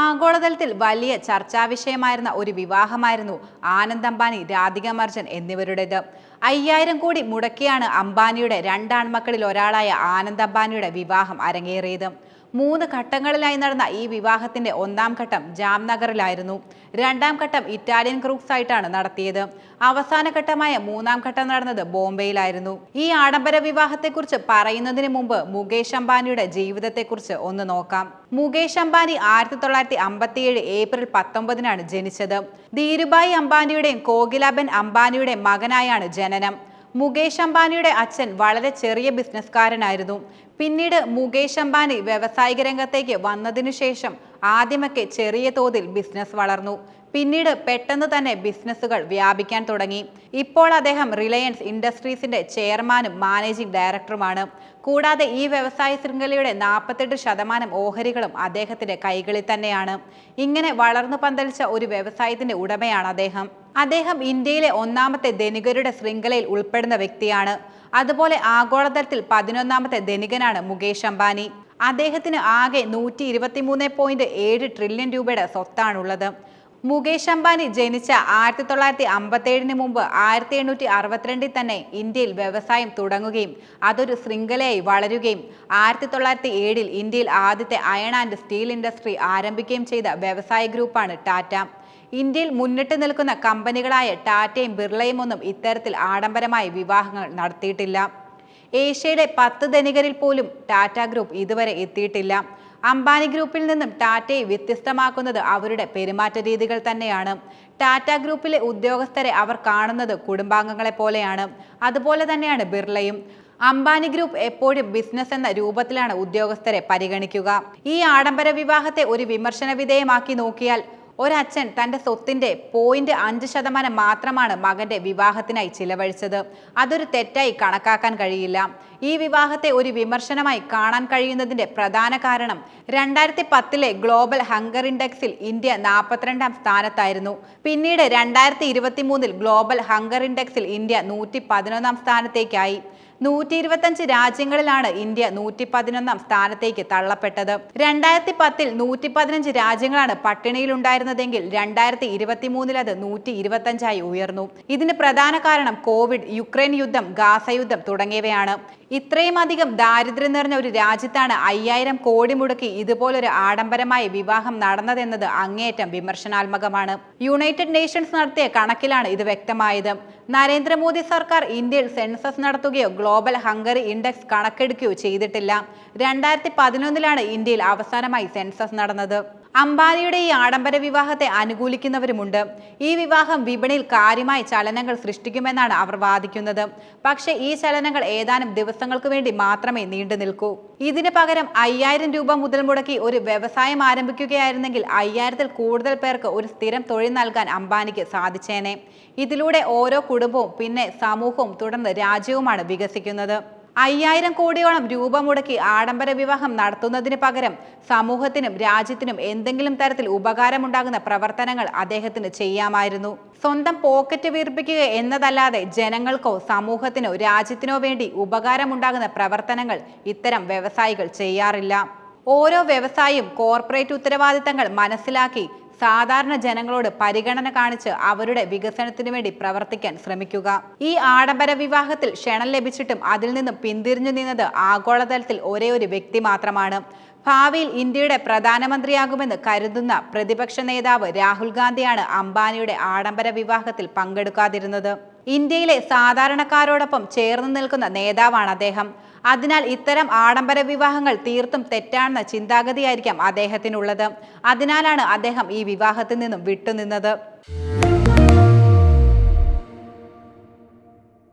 ആഗോളതലത്തിൽ വലിയ ചർച്ചാ വിഷയമായിരുന്ന ഒരു വിവാഹമായിരുന്നു ആനന്ദ് അംബാനി രാധിക മർജൻ എന്നിവരുടേത്. അയ്യായിരം കോടി മുടക്കിയാണ് അംബാനിയുടെ രണ്ടാൺമക്കളിൽ ഒരാളായ ആനന്ദ് അംബാനിയുടെ വിവാഹം അരങ്ങേറിയത്. മൂന്ന് ഘട്ടങ്ങളിലായി നടന്ന ഈ വിവാഹത്തിന്റെ ഒന്നാം ഘട്ടം ജാംനഗറിലായിരുന്നു. രണ്ടാം ഘട്ടം ഇറ്റാലിയൻ ക്രൂക്സ് ആയിട്ടാണ് നടത്തിയത്. അവസാന ഘട്ടമായ മൂന്നാം ഘട്ടം നടന്നത് ബോംബെയിലായിരുന്നു. ഈ ആഡംബര വിവാഹത്തെക്കുറിച്ച് പറയുന്നതിന് മുമ്പ് മുകേഷ് അംബാനിയുടെ ജീവിതത്തെക്കുറിച്ച് ഒന്ന് നോക്കാം. മുകേഷ് അംബാനി ആയിരത്തി തൊള്ളായിരത്തി അമ്പത്തിയേഴ് ഏപ്രിൽ പത്തൊമ്പതിനാണ് ജനിച്ചത്. ധീരുഭായ് അംബാനിയുടെയും കോകിലാബെൻ അംബാനിയുടെയും മകനായാണ് ജനനം. മുകേഷ് അംബാനിയുടെ അച്ഛൻ വളരെ ചെറിയ ബിസിനസ്സുകാരനായിരുന്നു പിന്നീട് മുകേഷ് അംബാനി വ്യവസായിക രംഗത്തേക്ക് വന്നതിനു ശേഷം ആദ്യമൊക്കെ ചെറിയ തോതിൽ ബിസിനസ് വളർന്നു. പിന്നീട് പെട്ടെന്ന് തന്നെ ബിസിനസ്സുകൾ വ്യാപിക്കാൻ തുടങ്ങി. ഇപ്പോൾ അദ്ദേഹം റിലയൻസ് ഇൻഡസ്ട്രീസിന്റെ ചെയർമാനും മാനേജിംഗ് ഡയറക്ടറുമാണ്. കൂടാതെ ഈ വ്യവസായ ശൃംഖലയുടെ നാൽപ്പത്തെട്ട് ശതമാനം ഓഹരികളും അദ്ദേഹത്തിന്റെ കൈകളിൽ തന്നെയാണ്. ഇങ്ങനെ വളർന്നു പന്തലിച്ച ഒരു വ്യവസായത്തിന്റെ ഉടമയാണ് അദ്ദേഹം. അദ്ദേഹം ഇന്ത്യയിലെ ഒന്നാമത്തെ ധനികരുടെ ശൃംഖലയിൽ ഉൾപ്പെടുന്ന വ്യക്തിയാണ്. അതുപോലെ ആഗോളതലത്തിൽ പതിനൊന്നാമത്തെ ധനികനാണ് മുകേഷ് അംബാനി. അദ്ദേഹത്തിന് ആകെ നൂറ്റി ഇരുപത്തിമൂന്ന് പോയിന്റ് ഏഴ് ട്രില്യൺ രൂപയുടെ സ്വത്താണുള്ളത്. മുകേഷ് അംബാനി ജനിച്ച ആയിരത്തി തൊള്ളായിരത്തി അമ്പത്തേഴിന് മുമ്പ് ആയിരത്തി എണ്ണൂറ്റി അറുപത്തിരണ്ടിൽ തന്നെ ഇന്ത്യയിൽ വ്യവസായം തുടങ്ങുകയും അതൊരു ശൃംഖലയായി വളരുകയും ആയിരത്തി തൊള്ളായിരത്തി ഏഴിൽ ഇന്ത്യയിൽ ആദ്യത്തെ അയൺ ആൻഡ് സ്റ്റീൽ ഇൻഡസ്ട്രി ആരംഭിക്കുകയും ചെയ്ത വ്യവസായ ഗ്രൂപ്പാണ് ടാറ്റ. ഇന്ത്യയിൽ മുന്നിട്ട് നിൽക്കുന്ന കമ്പനികളായ ടാറ്റയും ബിർളയും ഒന്നും ഇത്തരത്തിൽ ആഡംബരമായി വിവാഹങ്ങൾ നടത്തിയിട്ടില്ല. ഏഷ്യയുടെ പത്ത് ധനികരിൽ പോലും ടാറ്റ ഗ്രൂപ്പ് ഇതുവരെ എത്തിയിട്ടില്ല. അംബാനി ഗ്രൂപ്പിൽ നിന്നും ടാറ്റയെ വ്യത്യസ്തമാക്കുന്നത് അവരുടെ പെരുമാറ്റ രീതികൾ തന്നെയാണ്. ടാറ്റ ഗ്രൂപ്പിലെ ഉദ്യോഗസ്ഥരെ അവർ കാണുന്നത് കുടുംബാംഗങ്ങളെ പോലെയാണ്. അതുപോലെ തന്നെയാണ് ബിർളയും. അംബാനി ഗ്രൂപ്പ് എപ്പോഴും ബിസിനസ് എന്ന രൂപത്തിലാണ് ഉദ്യോഗസ്ഥരെ പരിഗണിക്കുക. ഈ ആഡംബര വിവാഹത്തെ ഒരു വിമർശന വിധേയമാക്കി നോക്കിയാൽ ഒരച്ഛൻ തന്റെ സ്വത്തിന്റെ പോയിന്റ് അഞ്ച് ശതമാനം മാത്രമാണ് മകന്റെ വിവാഹത്തിനായി ചിലവഴിച്ചത്. അതൊരു തെറ്റായി കണക്കാക്കാൻ കഴിയില്ല. ഈ വിവാഹത്തെ ഒരു വിമർശനമായി കാണാൻ കഴിയുന്നതിന്റെ പ്രധാന കാരണം രണ്ടായിരത്തി പത്തിലെ ഗ്ലോബൽ ഹങ്കർ ഇൻഡെക്സിൽ ഇന്ത്യ നാൽപ്പത്തിരണ്ടാം സ്ഥാനത്തായിരുന്നു. പിന്നീട് രണ്ടായിരത്തി ഇരുപത്തി ഗ്ലോബൽ ഹങ്കർ ഇൻഡെക്സിൽ ഇന്ത്യ നൂറ്റി പതിനൊന്നാം സ്ഥാനത്തേക്കായി. നൂറ്റി ഇരുപത്തഞ്ച് രാജ്യങ്ങളിലാണ് ഇന്ത്യ നൂറ്റി പതിനൊന്നാം സ്ഥാനത്തേക്ക് തള്ളപ്പെട്ടത്. രണ്ടായിരത്തി പത്തിൽ നൂറ്റി പതിനഞ്ച് രാജ്യങ്ങളാണ് പട്ടിണിയിലുണ്ടായിരുന്നതെങ്കിൽ രണ്ടായിരത്തി ഇരുപത്തി മൂന്നിൽ അത് നൂറ്റി ഇരുപത്തഞ്ചായി ഉയർന്നു. ഇതിന് പ്രധാന കാരണം കോവിഡ് യുക്രൈൻ യുദ്ധം ഗാസ യുദ്ധം തുടങ്ങിയവയാണ്. ഇത്രയും അധികം ദാരിദ്ര്യം നിറഞ്ഞ ഒരു രാജ്യത്താണ് അയ്യായിരം കോടി മുടക്കി ഇതുപോലൊരു ആഡംബരമായ വിവാഹം നടന്നതെന്നത് അങ്ങേയറ്റം വിമർശനാത്മകമാണ്. യുണൈറ്റഡ് നേഷൻസ് നടത്തിയ കണക്കിലാണ് ഇത് വ്യക്തമായത്. നരേന്ദ്രമോദി സർക്കാർ ഇന്ത്യയിൽ സെൻസസ് നടത്തുകയോ ഗ്ലോബൽ ഹംഗറി ഇൻഡെക്സ് കണക്കെടുക്കുകയോ ചെയ്തിട്ടില്ല. രണ്ടായിരത്തി പതിനൊന്നിലാണ് ഇന്ത്യയിൽ അവസാനമായി സെൻസസ് നടന്നത്. അംബാനിയുടെ ഈ ആഡംബര വിവാഹത്തെ അനുകൂലിക്കുന്നവരുമുണ്ട്. ഈ വിവാഹം വിപണിയിൽ കാര്യമായ ചലനങ്ങൾ സൃഷ്ടിക്കുമെന്നാണ് അവർ വാദിക്കുന്നത്. പക്ഷേ ഈ ചലനങ്ങൾ ഏതാനും ദിവസങ്ങൾക്ക് വേണ്ടി മാത്രമേ നീണ്ടു നിൽക്കൂ. ഇതിന് പകരം അയ്യായിരം രൂപ മുതൽ മുടക്കി ഒരു വ്യവസായം ആരംഭിക്കുകയായിരുന്നെങ്കിൽ അയ്യായിരത്തിൽ കൂടുതൽ പേർക്ക് ഒരു സ്ഥിരം തൊഴിൽ നൽകാൻ അംബാനിക്ക് സാധിച്ചേനെ. ഇതിലൂടെ ഓരോ കുടുംബവും പിന്നെ സമൂഹവും തുടർന്ന് രാജ്യവുമാണ് വികസിക്കുന്നത്. അയ്യായിരം കോടിയോളം രൂപ മുടക്കി ആഡംബര വിവാഹം നടത്തുന്നതിന് പകരം സമൂഹത്തിനും രാജ്യത്തിനും എന്തെങ്കിലും തരത്തിൽ ഉപകാരമുണ്ടാകുന്ന പ്രവർത്തനങ്ങൾ അദ്ദേഹത്തിന് ചെയ്യാമായിരുന്നു. സ്വന്തം പോക്കറ്റ് വീർപ്പിക്കുക എന്നതല്ലാതെ ജനങ്ങൾക്കോ സമൂഹത്തിനോ രാജ്യത്തിനോ വേണ്ടി ഉപകാരമുണ്ടാകുന്ന പ്രവർത്തനങ്ങൾ ഇത്തരം വ്യവസായികൾ ചെയ്യാറില്ല. ഓരോ വ്യവസായിയും കോർപ്പറേറ്റ് ഉത്തരവാദിത്തങ്ങൾ മനസ്സിലാക്കി സാധാരണ ജനങ്ങളോട് പരിഗണന കാണിച്ച് അവരുടെ വികസനത്തിനു വേണ്ടി പ്രവർത്തിക്കാൻ ശ്രമിക്കുക. ഈ ആഡംബര വിവാഹത്തിൽ ക്ഷണം ലഭിച്ചിട്ടും അതിൽ നിന്നും പിന്തിരിഞ്ഞു നിന്നത് ആഗോളതലത്തിൽ ഒരേ ഒരു വ്യക്തി മാത്രമാണ്. ഭാവിയിൽ ഇന്ത്യയുടെ പ്രധാനമന്ത്രിയാകുമെന്ന് കരുതുന്ന പ്രതിപക്ഷ നേതാവ് രാഹുൽ ഗാന്ധിയാണ് അംബാനിയുടെ ആഡംബര വിവാഹത്തിൽ പങ്കെടുക്കാതിരുന്നത്. ഇന്ത്യയിലെ സാധാരണക്കാരോടൊപ്പം ചേർന്ന് നിൽക്കുന്ന നേതാവാണ് അദ്ദേഹം. അതിനാൽ ഇത്തരം ആഡംബര വിവാഹങ്ങൾ തീർത്തും തെറ്റാണെന്ന ചിന്താഗതിയായിരിക്കാം അദ്ദേഹത്തിനുള്ളത്. അതിനാലാണ് അദ്ദേഹം ഈ വിവാഹത്തിൽ നിന്നും വിട്ടുനിന്നത്.